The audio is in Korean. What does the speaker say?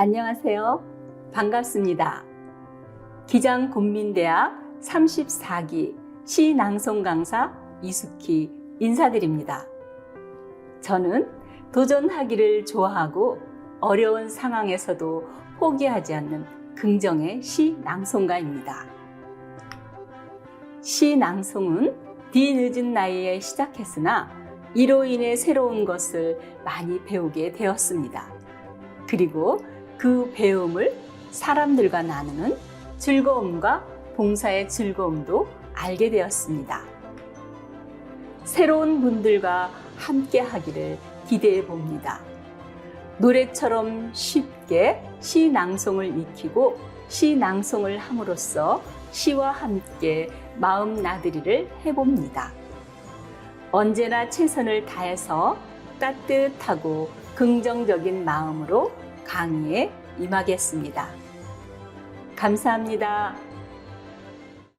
안녕하세요. 반갑습니다. 기장군민대학 34기 시낭송 강사 이숙희 인사드립니다. 저는 도전하기를 좋아하고 어려운 상황에서도 포기하지 않는 긍정의 시 낭송가입니다. 시 낭송은 뒤늦은 나이에 시작했으나 이로 인해 새로운 것을 많이 배우게 되었습니다. 그리고 그 배움을 사람들과 나누는 즐거움과 봉사의 즐거움도 알게 되었습니다. 새로운 분들과 함께 하기를 기대해 봅니다. 노래처럼 쉽게 시 낭송을 익히고 시 낭송을 함으로써 시와 함께 마음 나들이를 해봅니다. 언제나 최선을 다해서 따뜻하고 긍정적인 마음으로 강의에 임하겠습니다. 감사합니다.